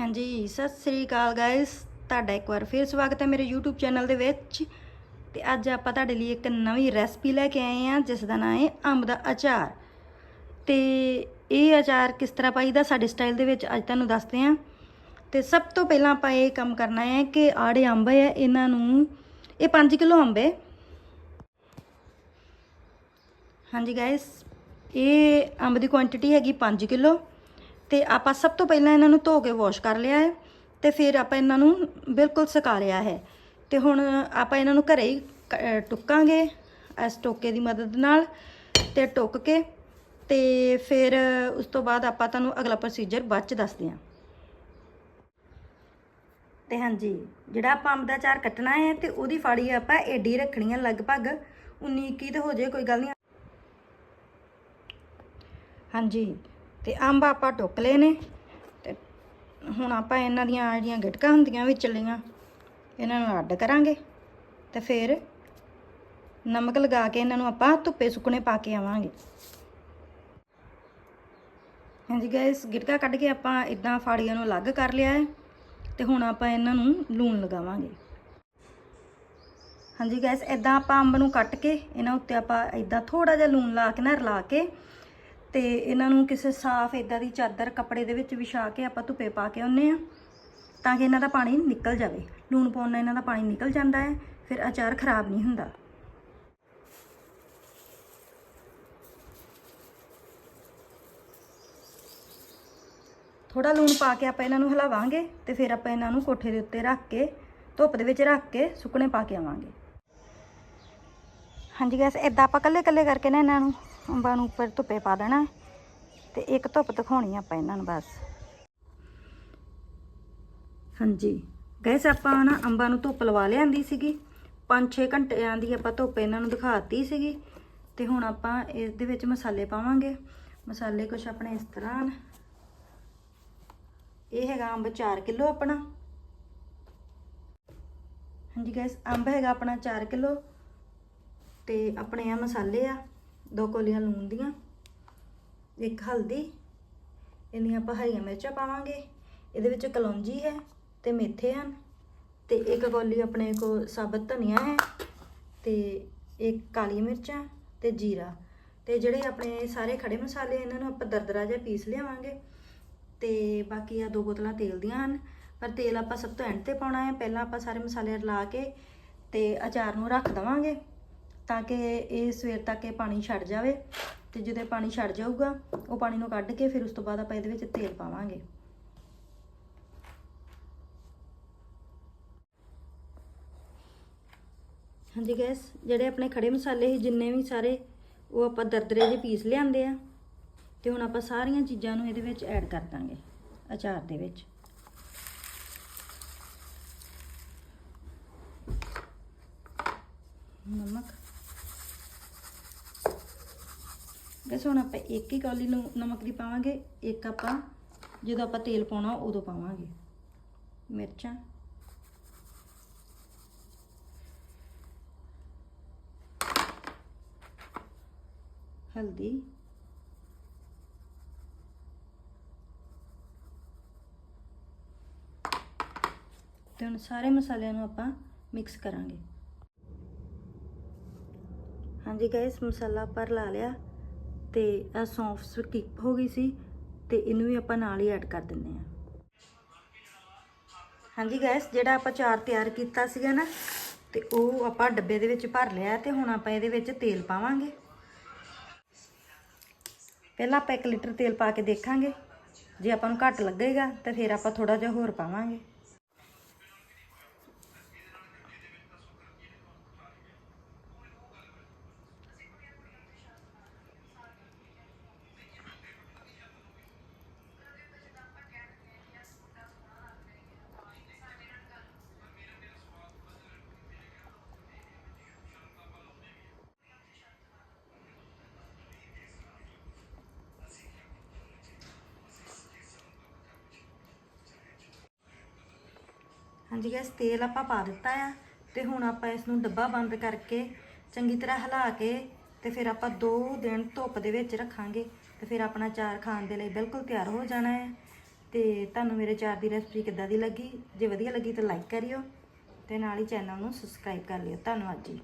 ਹਾਂਜੀ, ਸਤਿ ਸ੍ਰੀ ਅਕਾਲ ਗਾਇਸ ਤੁਹਾਡਾ ਇੱਕ ਵਾਰ ਫਿਰ ਸਵਾਗਤ ਹੈ ਮੇਰੇ YouTube ਚੈਨਲ ਦੇ ਵਿੱਚ। ਤੇ ਅੱਜ ਆਪਾਂ ਤੁਹਾਡੇ ਲਈ ਇੱਕ ਨਵੀਂ ਰੈਸਪੀ ਲੈ ਕੇ ਆਏ ਹਾਂ, ਜਿਸ ਦਾ ਨਾਮ ਹੈ ਅੰਬ ਦਾ ਅਚਾਰ। ਤੇ ਇਹ ਅਚਾਰ ਕਿਸ ਤਰ੍ਹਾਂ ਪਾਈਦਾ ਸਾਡੇ ਸਟਾਈਲ ਦੇ ਵਿੱਚ ਅੱਜ ਤੁਹਾਨੂੰ ਦੱਸਦੇ ਹਾਂ। ਤੇ ਸਭ ਤੋਂ ਪਹਿਲਾਂ ਆਪਾਂ ਇਹ ਕੰਮ ਕਰਨਾ ਹੈ ਕਿ ਆੜੇ ਅੰਬ ਹੈ, ਇਹਨਾਂ ਨੂੰ, ਇਹ 5 ਕਿਲੋ ਅੰਬ ਹੈ। ਹਾਂਜੀ ਗਾਇਸ ਇਹ ਅੰਬ ਦੀ ਕੁਆਂਟੀਟੀ ਹੈਗੀ 5 ਕਿਲੋ। ਤੇ ਆਪਾਂ ਸਭ ਤੋਂ ਪਹਿਲਾਂ ਇਹਨਾਂ ਨੂੰ ਧੋ ਕੇ ਵਾਸ਼ ਕਰ ਲਿਆ ਹੈ ਤੇ ਫਿਰ ਆਪਾਂ ਇਹਨਾਂ ਨੂੰ ਬਿਲਕੁਲ ਸੁਕਾ ਲਿਆ ਹੈ। ਤੇ ਹੁਣ ਆਪਾਂ ਇਹਨਾਂ ਨੂੰ ਘਰੇ ਹੀ ਕ- ਟੁੱਕਾਂਗੇ ਇਸ ਟੋਕੇ ਦੀ ਮਦਦ ਨਾਲ ਤੇ ਟੁੱਕ ਕੇ ਤੇ ਫਿਰ ਉਸ ਤੋਂ ਬਾਅਦ ਆਪਾਂ ਤੁਹਾਨੂੰ ਅਗਲਾ ਪ੍ਰੋਸੀਜਰ ਬਾਅਦ ਚ ਦੱਸਦੇ ਹਾਂ। ਤੇ ਹਾਂਜੀ, ਜਿਹੜਾ ਆਪਾਂ ਅੰਬ ਦਾ ਚਾਰ ਕੱਟਣਾ ਹੈ ਤੇ ਉਹਦੀ ਫਾੜੀ ਆਪਾਂ ਏਡੀ ਰੱਖਣੀ ਹੈ ਲਗਭਗ 19 21 ਤੇ ਹੋ ਜਾਏ, ਕੋਈ ਗੱਲ ਨਹੀਂ। ਹਾਂਜੀ ਤੇ ਅੰਬ ਆਪਾਂ ਟੁੱਕ ਲਏ ਨੇ ਤੇ ਹੁਣ ਆਪਾਂ ਇਹਨਾਂ ਦੀਆਂ ਜਿਹੜੀਆਂ ਗਿਟਕਾਂ ਹੁੰਦੀਆਂ ਵਿਚਲੀਆਂ ਇਹਨਾਂ ਨੂੰ ਅੱਡ ਕਰਾਂਗੇ ਤੇ ਫਿਰ ਨਮਕ ਲਗਾ ਕੇ ਇਹਨਾਂ ਨੂੰ ਆਪਾਂ ਧੁੱਪੇ ਸੁੱਕਣੇ ਪਾ ਕੇ ਆਵਾਂਗੇ। ਹਾਂਜੀ ਗਾਇਸ ਗਿਟਕਾ ਕੱਢ ਕੇ ਆਪਾਂ ਇਦਾਂ ਫਾੜੀਆਂ ਨੂੰ ਅਲੱਗ ਕਰ ਲਿਆ ਹੈ ਤੇ ਹੁਣ ਆਪਾਂ ਇਹਨਾਂ ਨੂੰ ਲੂਣ ਲਗਾਵਾਂਗੇ। ਹਾਂਜੀ ਗਾਇਸ ਇਦਾਂ ਆਪਾਂ ਅੰਬ ਨੂੰ ਕੱਟ ਕੇ ਇਹਨਾਂ ਉੱਤੇ ਆਪਾਂ ਇਦਾਂ ਥੋੜਾ ਜਿਹਾ ਲੂਣ ਲਾ ਕੇ ਨਾ ਰਲਾ ਕੇ ਤੇ ਇਹਨਾਂ ਨੂੰ ਕਿਸੇ ਸਾਫ਼ ਇਦਾਂ ਦੀ ਚਾਦਰ ਕੱਪੜੇ ਦੇ ਵਿੱਚ ਵਿਛਾ ਕੇ ਆਪਾਂ ਧੁੱਪੇ ਪਾ ਕੇ ਆਉਂਦੇ ਆ ਤਾਂ ਕਿ ਇਹਨਾਂ ਦਾ ਪਾਣੀ ਨਿਕਲ ਜਾਵੇ। ਲੂਣ ਪਾਉਣ ਨਾਲ ਇਹਨਾਂ ਦਾ ਪਾਣੀ ਨਿਕਲ ਜਾਂਦਾ ਹੈ, ਫਿਰ ਅਚਾਰ ਖਰਾਬ ਨਹੀਂ ਹੁੰਦਾ। ਥੋੜਾ ਲੂਣ ਪਾ ਕੇ ਆਪਾਂ ਇਹਨਾਂ ਨੂੰ ਹਿਲਾਵਾਂਗੇ ਤੇ ਫਿਰ ਆਪਾਂ ਇਹਨਾਂ ਨੂੰ ਕੋਠੇ ਦੇ ਉੱਤੇ ਰੱਖ ਕੇ, ਧੁੱਪ ਦੇ ਵਿੱਚ ਰੱਖ ਕੇ ਸੁੱਕਣੇ ਪਾ ਕੇ ਆਵਾਂਗੇ। ਹਾਂਜੀ ਗੈਸ ਇਦਾਂ ਆਪਾਂ ਕੱਲੇ ਕੱਲੇ ਕਰਕੇ ਨਾ ਇਹਨਾਂ ਨੂੰ ਅੰਬਾਂ ਨੂੰ ਉੱਪਰ ਧੁੱਪੇ ਪਾ ਦੇਣਾ ਹੈ ਤੇ ਇੱਕ ਧੁੱਪ ਦਿਖਾਉਣੀ ਆਪਾਂ ਇਹਨਾਂ ਨੂੰ ਬਸ। ਹਾਂਜੀ। ਗੈਸ ਆਪਾਂ ਨਾ ਅੰਬਾਂ ਨੂੰ ਧੁੱਪ ਲਵਾ ਲਿਆਂਦੀ ਸੀਗੀ। 5-6 ਘੰਟਿਆਂ ਦੀ ਆਪਾਂ ਧੁੱਪ ਇਹਨਾਂ ਨੂੰ ਦਿਖਾਤੀ ਸੀਗੀ। ਤੇ ਹੁਣ ਆਪਾਂ ਇਸ ਦੇ ਵਿੱਚ ਮਸਾਲੇ ਪਾਵਾਂਗੇ। ਮਸਾਲੇ ਕੁਝ ਆਪਣੇ ਇਸ ਤਰ੍ਹਾਂ ਹਨ। ਇਹ ਹੈਗਾ ਅੰਬ 4 ਕਿਲੋ ਆਪਣਾ। ਹਾਂਜੀ ਗੈਸ ਅੰਬ ਹੈਗਾ ਆਪਣਾ 4 ਕਿਲੋ ਤੇ ਆਪਣੇ ਆ ਮਸਾਲੇ ਆ। ਦੋ ਕੋਲੀਆਂ ਲੂਣ ਦੀਆਂ, ਇੱਕ ਹਲਦੀ, ਇੰਨੀਆਂ ਆਪਾਂ ਹਰੀਆਂ ਮਿਰਚਾਂ ਪਾਵਾਂਗੇ, ਇਹਦੇ ਵਿੱਚ ਕਲੌਂਜੀ ਹੈ ਤੇ ਮੇਥੇ ਹਨ, ਤੇ ਇੱਕ ਕੋਲੀ ਆਪਣੇ ਕੋ ਸਾਬਤ ਧਨੀਆ ਹੈ ਤੇ ਇੱਕ ਕਾਲੀ ਮਿਰਚਾਂ ਤੇ ਜੀਰਾ, ਤੇ ਜਿਹੜੇ ਆਪਣੇ ਸਾਰੇ ਖੜੇ ਮਸਾਲੇ ਇਹਨਾਂ ਨੂੰ ਆਪਾਂ ਦਰਦਰਾ ਜਿਹਾ ਪੀਸ ਲਿਆਵਾਂਗੇ, ਤੇ ਬਾਕੀ ਆ ਦੋ ਬੋਤਲਾਂ ਤੇਲ ਦੀਆਂ ਹਨ, ਪਰ ਤੇਲ ਆਪਾਂ ਸਭ ਤੋਂ ਐਂਡ ਤੇ ਪਾਉਣਾ ਹੈ, ਪਹਿਲਾਂ ਆਪਾਂ ਸਾਰੇ ਮਸਾਲੇ ਰਲਾ ਕੇ ਤੇ ਅਚਾਰ ਨੂੰ ਰੱਖ ਦਵਾਂਗੇ। ਤਾਂ ਕਿ ਇਹ ਸਵੇਰ ਤੱਕ ਇਹ ਪਾਣੀ ਛੱਡ ਜਾਵੇ ਤੇ ਜਦੋਂ ਪਾਣੀ ਛੱਡ ਜਾਊਗਾ, ਉਹ ਪਾਣੀ ਨੂੰ ਕੱਢ ਕੇ ਫਿਰ ਉਸ ਤੋਂ ਬਾਅਦ ਆਪਾਂ ਇਹਦੇ ਵਿੱਚ ਤੇਲ ਪਾਵਾਂਗੇ। ਹਾਂਜੀ ਗੈਸ, ਜਿਹੜੇ ਆਪਣੇ ਖੜੇ ਮਸਾਲੇ ਸੀ, ਜਿੰਨੇ ਵੀ ਸਾਰੇ, ਉਹ ਆਪਾਂ ਦਰਦਰੇ ਜਿਹੇ ਪੀਸ ਲਿਆਂਦੇ ਆ ਤੇ ਹੁਣ ਆਪਾਂ ਸਾਰੀਆਂ ਚੀਜ਼ਾਂ ਨੂੰ ਇਹਦੇ ਵਿੱਚ ਐਡ ਕਰ ਦਾਂਗੇ, ਅਚਾਰ ਦੇ ਵਿੱਚ। ਨਮਕ। ਗੈਸ ਹੁਣ ਆਪਾਂ ਇੱਕ ਹੀ ਕੌਲੀ ਨੂੰ ਨਮਕ ਦੀ ਪਾਵਾਂਗੇ, ਇੱਕ ਆਪਾਂ ਜਦੋਂ ਆਪਾਂ ਤੇਲ ਪਾਉਣਾ ਉਦੋਂ ਪਾਵਾਂਗੇ। ਮਿਰਚਾਂ। ਹਲਦੀ। ਤੇ ਹੁਣ ਸਾਰੇ ਮਸਾਲਿਆਂ ਨੂੰ ਆਪਾਂ ਮਿਕਸ ਕਰਾਂਗੇ। ਹਾਂਜੀ ਗਾਇਸ, ਮਸਾਲਾ ਪਰ ਲਾ ਲਿਆ। ਤੇ ਇਹ ਸੌਂਫ ਸਕਿਪ ਹੋ ਗਈ ਸੀ ਤੇ ਇਹਨੂੰ ਵੀ ਆਪਾਂ ਨਾਲ ਹੀ ਐਡ ਕਰ ਦਿੰਦੇ ਹਾਂ। ਹਾਂਜੀ ਗਾਇਸ ਜਿਹੜਾ ਆਪਾਂ ਚਾਰ ਤਿਆਰ ਕੀਤਾ ਸੀਗਾ ਨਾ, ਤੇ ਉਹ ਆਪਾਂ ਡੱਬੇ ਦੇ ਵਿੱਚ ਭਰ ਲਿਆ ਤੇ ਹੁਣ ਆਪਾਂ ਇਹਦੇ ਵਿੱਚ ਤੇਲ ਪਾਵਾਂਗੇ। ਪਹਿਲਾਂ ਆਪਾਂ 1 ਲੀਟਰ ਤੇਲ ਪਾ ਕੇ ਦੇਖਾਂਗੇ। ਜੇ ਆਪਾਂ ਨੂੰ ਘੱਟ ਲੱਗੇਗਾ, ਤਾਂ ਫਿਰ ਆਪਾਂ ਥੋੜਾ ਜਿਹਾ ਹੋਰ ਪਾਵਾਂਗੇ। ਹਾਂਜੀ ਗੈਸ ਤੇਲ ਆਪਾਂ ਪਾ ਦਿੱਤਾ ਆ ਤੇ ਹੁਣ ਆਪਾਂ ਇਸ ਨੂੰ ਡੱਬਾ ਬੰਦ ਕਰਕੇ ਚੰਗੀ ਤਰ੍ਹਾਂ ਹਿਲਾ ਕੇ ਤੇ ਫਿਰ ਆਪਾਂ 2 ਦਿਨ ਧੁੱਪ ਦੇ ਵਿੱਚ ਰੱਖਾਂਗੇ ਤੇ ਫਿਰ ਆਪਣਾ ਚਾਰ ਖਾਣ ਦੇ ਲਈ ਬਿਲਕੁਲ ਤਿਆਰ ਹੋ ਜਾਣਾ ਹੈ। ਤੇ ਤੁਹਾਨੂੰ ਮੇਰੇ ਚਾਰ ਦੀ ਰੈਸਪੀ ਕਿੱਦਾਂ ਦੀ ਲੱਗੀ? ਜੇ ਵਧੀਆ ਲੱਗੀ ਤਾਂ ਲਾਈਕ ਕਰਿਓ ਤੇ ਨਾਲ ਹੀ ਚੈਨਲ ਨੂੰ ਸਬਸਕ੍ਰਾਈਬ ਕਰ ਲਿਓ। ਧੰਨਵਾਦ ਜੀ।